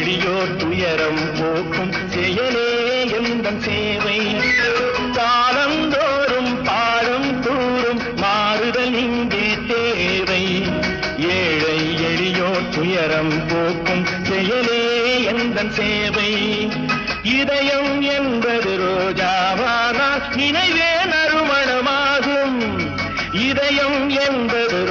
எளியோ துயரம் போக்கும் செயலே எந்த சேவை? காலந்தோறும் பாடம் கூறும் மாறுதல் இங்கு தேவை. ஏழை எளியோ துயரம் போக்கும் செயலே எந்த சேவை? இதயம் என்பது ரோஜாவானால் நினைவே நறுமணமாகும். இதயம் என்பது